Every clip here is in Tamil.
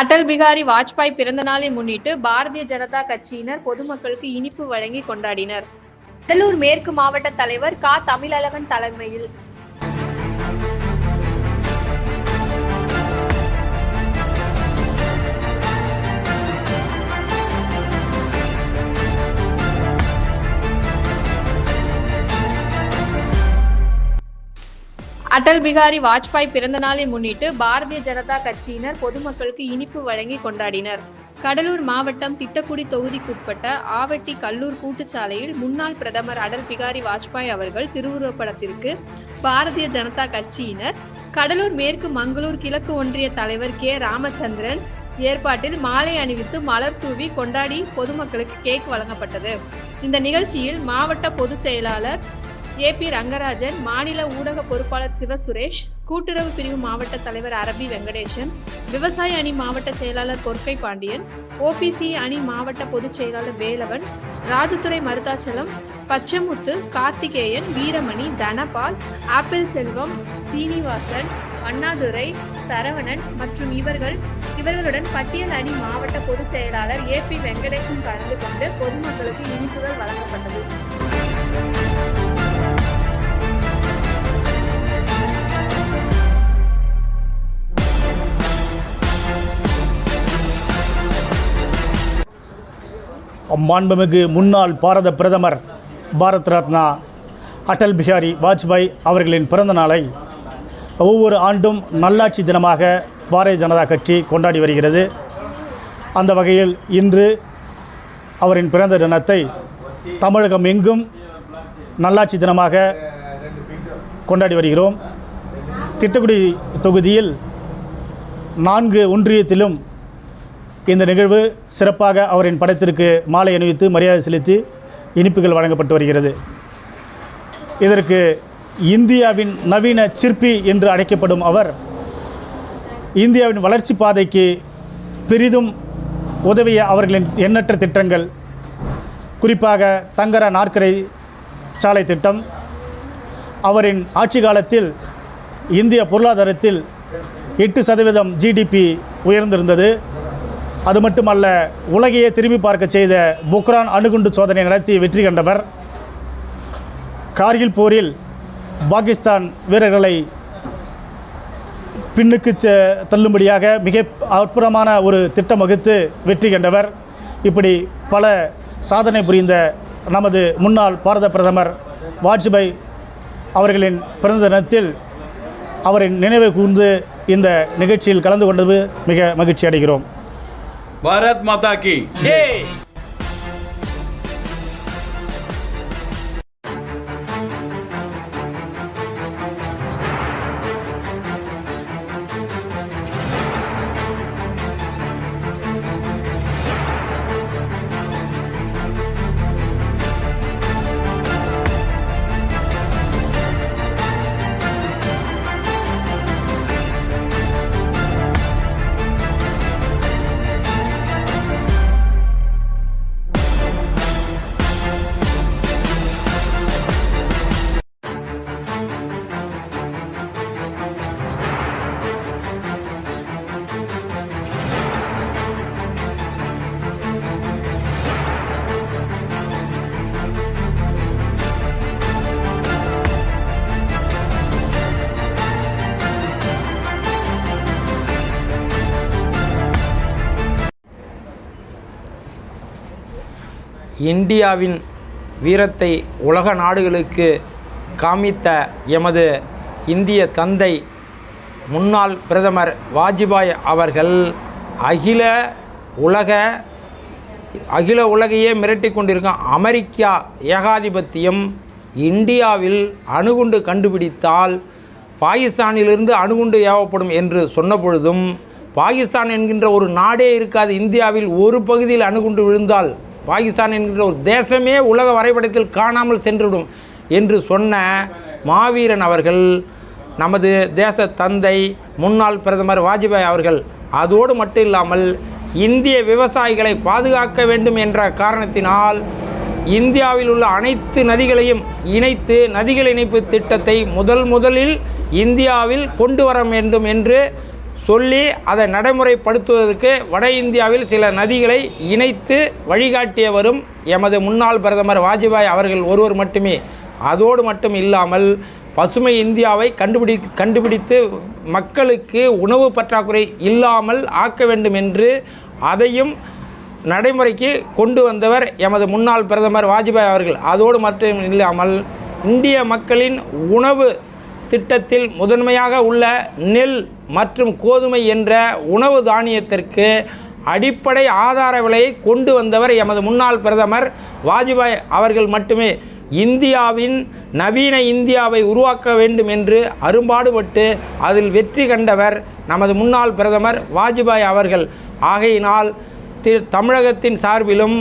அடல் பிகாரி வாஜ்பாய் பிறந்த நாளை முன்னிட்டு பாரதிய ஜனதா கட்சியினர் பொதுமக்களுக்கு இனிப்பு வழங்கி கொண்டாடினர். கடலூர் மேற்கு மாவட்ட தலைவர் கா. தமிழழகன் தலைமையில் அடல் பிகாரி வாஜ்பாய் பிறந்த நாளை முன்னிட்டு பாரதிய ஜனதா கட்சியினர் பொதுமக்களுக்கு இனிப்பு வழங்கி கொண்டாடினர். கடலூர் மாவட்டம் திட்டக்குடி தொகுதிக்குட்பட்ட ஆவட்டி கல்லூர் கூட்டுச்சாலையில் முன்னாள் பிரதமர் அடல் பிகாரி வாஜ்பாய் அவர்கள் திருவுருவப்படத்திற்கு பாரதிய ஜனதா கட்சியினர் கடலூர் மேற்கு மங்களூர் கிழக்கு ஒன்றிய தலைவர் கே. ராமச்சந்திரன் ஏற்பாட்டில் மாலை அணிவித்து மலர் தூவி கொண்டாடி பொதுமக்களுக்கு கேக் வழங்கப்பட்டது. இந்த நிகழ்ச்சியில் மாவட்ட பொதுச் செயலாளர் ஏ பி ரங்கராஜன் மாநில ஊடக பொறுப்பாளர் சிவசுரேஷ் கூட்டுறவு பிரிவு மாவட்ட தலைவர் அரபி வெங்கடேசன் விவசாய அணி மாவட்ட செயலாளர் பொற்கை பாண்டியன் ஓபிசி அணி மாவட்ட பொதுச் செயலாளர் வேலவன் ராஜதுரை மருதாச்சலம் பச்சமுத்து கார்த்திகேயன் வீரமணி தனபால் ஆப்பிள் செல்வம் சீனிவாசன் அண்ணாதுரை சரவணன் மற்றும் இவர்கள் இவர்களுடன் பட்டியல் அணி மாவட்ட பொதுச் செயலாளர் ஏ பி வெங்கடேசன் கலந்து கொண்டு பொதுமக்களுக்கு இனிப்புகள் வழங்கப்பட்டது. மாண்புமிகு முன்னாள் பாரத பிரதமர் பாரத் ரத்னா அடல் பிஹாரி வாஜ்பாய் அவர்களின் பிறந்த நாளை ஒவ்வொரு ஆண்டும் நல்லாட்சி தினமாக பாரதிய ஜனதா கட்சி கொண்டாடி வருகிறது. அந்த வகையில் இன்று அவரின் பிறந்த தினத்தை தமிழகம் எங்கும் நல்லாட்சி தினமாக கொண்டாடி வருகிறோம். திட்டக்குடி தொகுதியில் நான்கு ஒன்றியத்திலும் இந்த நிகழ்வு சிறப்பாக அவரின் படத்திற்கு மாலை அணிவித்து மரியாதை செலுத்தி இனிப்புகள் வழங்கப்பட்டு வருகிறது. இதற்கு இந்தியாவின் நவீன சிற்பி என்று அழைக்கப்படும் அவர் இந்தியாவின் வளர்ச்சி பாதைக்கு பெரிதும் உதவிய அவர்களின் எண்ணற்ற திட்டங்கள் குறிப்பாக தங்கர நாற்கரை சாலை திட்டம் அவரின் ஆட்சி காலத்தில் இந்திய பொருளாதாரத்தில் எட்டு சதவீதம் ஜிடிபி உயர்ந்திருந்தது. அது மட்டுமல்ல உலகையே திரும்பி பார்க்க செய்த புக்ரான் அணுகுண்டு சோதனை நடத்தி வெற்றி கண்டவர். கார்கில் போரில் பாகிஸ்தான் வீரர்களை பின்னுக்கு தள்ளும்படியாக மிக அற்புதமான ஒரு திட்டம் வகுத்து வெற்றி கண்டவர். இப்படி பல சாதனை புரிந்த நமது முன்னாள் பாரத பிரதமர் வாஜ்பாய் அவர்களின் பிறந்த தினத்தில் அவரின் நினைவை கூர்ந்து இந்த நிகழ்ச்சியில் கலந்து கொண்டது மிக மகிழ்ச்சி அடைகிறோம். भारत माता की। இந்தியாவின் வீரத்தை உலக நாடுகளுக்கு காமித்த எமது இந்திய தந்தை முன்னாள் பிரதமர் வாஜ்பாய் அவர்கள் அகில உலக அகில உலகையே மிரட்டி கொண்டிருக்கும் அமெரிக்கா ஏகாதிபத்தியம் இந்தியாவில் அணுகுண்டு கண்டுபிடித்தால் பாகிஸ்தானிலிருந்து அணுகுண்டு ஏவப்படும் என்று சொன்னபொழுதும் பாகிஸ்தான் என்கின்ற ஒரு நாடே இருக்காது. இந்தியாவில் ஒரு பகுதியில் அணுகுண்டு விழுந்தால் பாகிஸ்தான் என்கின்ற ஒரு தேசமே உலக வரைபடத்தில் காணாமல் சென்றுவிடும் என்று சொன்ன மாவீரன் அவர்கள் நமது தேச தந்தை முன்னாள் பிரதமர் வாஜ்பாய் அவர்கள் அதோடு மட்டும் இல்லாமல் இந்திய விவசாயிகளை பாதுகாக்க வேண்டும் என்ற காரணத்தினால் இந்தியாவில் உள்ள அனைத்து நதிகளையும் இணைத்து நதிகள் இணைப்பு திட்டத்தை முதல் முதலில் இந்தியாவில் கொண்டு வர வேண்டும் என்று சொல்லி அதை நடைமுறைப்படுத்துவதற்கு வட இந்தியாவில் சில நதிகளை இணைத்து வழிகாட்டியவரும் எமது முன்னாள் பிரதமர் வாஜ்பாய் அவர்கள் ஒருவர் மட்டுமே. அதோடு மட்டும் இல்லாமல் பசுமை இந்தியாவை கண்டுபிடி கண்டுபிடித்து மக்களுக்கு உணவு பற்றாக்குறை இல்லாமல் ஆக்க வேண்டும் என்று அதையும் நடைமுறைக்கு கொண்டு வந்தவர் எமது முன்னாள் பிரதமர் வாஜ்பாய் அவர்கள். அதோடு மட்டும் இல்லாமல் இந்திய மக்களின் உணவு திட்டத்தில் முதன்மையாக உள்ள நெல் மற்றும் கோதுமை என்ற உணவு தானியத்திற்கு அடிப்படை ஆதார விலையை கொண்டு வந்தவர் எமது முன்னாள் பிரதமர் வாஜ்பாய் அவர்கள் மட்டுமே. இந்தியாவின் நவீன இந்தியாவை உருவாக்க வேண்டும் என்று அரும்பாடுபட்டு அதில் வெற்றி கண்டவர் நமது முன்னாள் பிரதமர் வாஜ்பாய் அவர்கள். ஆகையினால் தி தமிழகத்தின் சார்பிலும்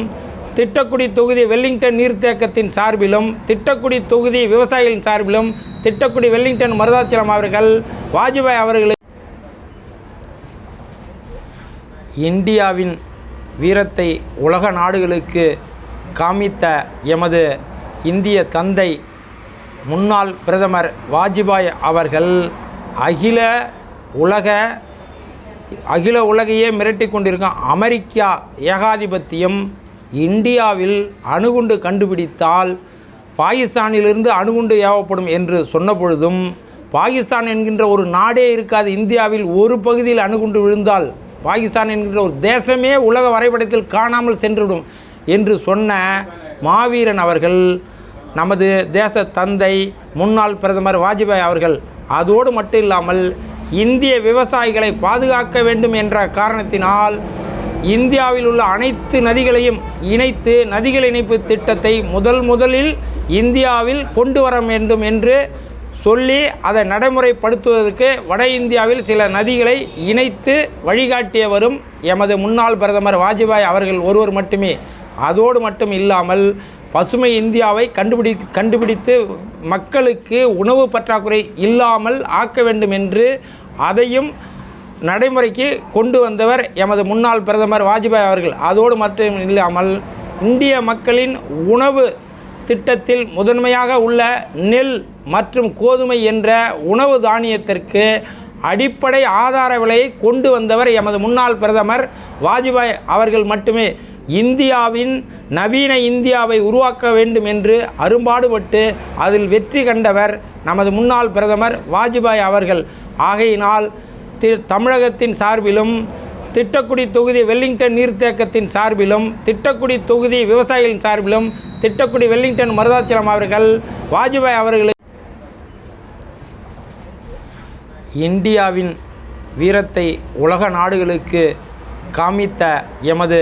திட்டக்குடி தொகுதி வெல்லிங்டன் நீர்த்தேக்கத்தின் சார்பிலும் திட்டக்குடி தொகுதி விவசாயிகளின் சார்பிலும் திட்டக்குடி வெல்லிங்டன் மருதாச்சலம் அவர்கள் வாஜ்பாய் அவர்களுக்கு இந்தியாவின் வீரத்தை உலக நாடுகளுக்கு காமித்த எமது இந்திய தந்தை முன்னாள் பிரதமர் வாஜ்பாய் அவர்கள் அகில உலக அகில உலகையே மிரட்டி கொண்டிருக்கும் அமெரிக்கா ஏகாதிபத்தியம் இந்தியாவில் அணுகுண்டு கண்டுபிடித்தால் பாகிஸ்தானிலிருந்து அணுகுண்டு ஏவப்படும் என்று சொன்னபொழுதும் பாகிஸ்தான் என்கின்ற ஒரு நாடே இருக்காது. இந்தியாவில் ஒரு பகுதியில் அணுகுண்டு விழுந்தால் பாகிஸ்தான் என்கின்ற ஒரு தேசமே உலக வரைபடத்தில் காணாமல் சென்றுவிடும் என்று சொன்ன மாவீரன் அவர்கள் நமது தேச தந்தை முன்னாள் பிரதமர் வாஜ்பாய் அவர்கள் அதோடு மட்டும் இல்லாமல் இந்திய விவசாயிகளை பாதுகாக்க வேண்டும் என்ற காரணத்தினால் இந்தியாவில் உள்ள அனைத்து நதிகளையும் இணைத்து நதிகள் இணைப்பு திட்டத்தை முதல் முதலில் இந்தியாவில் கொண்டு வர வேண்டும் என்று சொல்லி அதை நடைமுறைப்படுத்துவதற்கு வட இந்தியாவில் சில நதிகளை இணைத்து வழிகாட்டியவரும் எமது முன்னாள் பிரதமர் வாஜ்பாய் அவர்கள் ஒருவர் மட்டுமே. அதோடு மட்டும் இல்லாமல் பசுமை இந்தியாவை கண்டுபிடி கண்டுபிடித்து மக்களுக்கு உணவு பற்றாக்குறை இல்லாமல் ஆக்க வேண்டும் என்று அதையும் நடைமுறைக்கு கொண்டு வந்தவர் எமது முன்னாள் பிரதமர் வாஜ்பாய் அவர்கள். அதோடு மட்டும் இல்லாமல் இந்திய மக்களின் உணவு திட்டத்தில் முதன்மையாக உள்ள நெல் மற்றும் கோதுமை என்ற உணவு தானியத்திற்கு அடிப்படை ஆதார விலையை கொண்டு வந்தவர் எமது முன்னாள் பிரதமர் வாஜ்பாய் அவர்கள் மட்டுமே. இந்தியாவின் நவீன இந்தியாவை உருவாக்க வேண்டும் என்று அரும்பாடுபட்டு அதில் வெற்றி கண்டவர் நமது முன்னாள் பிரதமர் வாஜ்பாய் அவர்கள். ஆகையினால் தமிழகத்தின் சார்பிலும் திட்டக்குடி தொகுதி வெல்லிங்டன் நீர்த்தேக்கத்தின் சார்பிலும் திட்டக்குடி தொகுதி விவசாயிகளின் சார்பிலும் திட்டக்குடி வெல்லிங்டன் மருதாச்சலம் அவர்கள் வாஜ்பாய் அவர்களுக்கு இந்தியாவின் வீரத்தை உலக நாடுகளுக்கு காமித்த எமது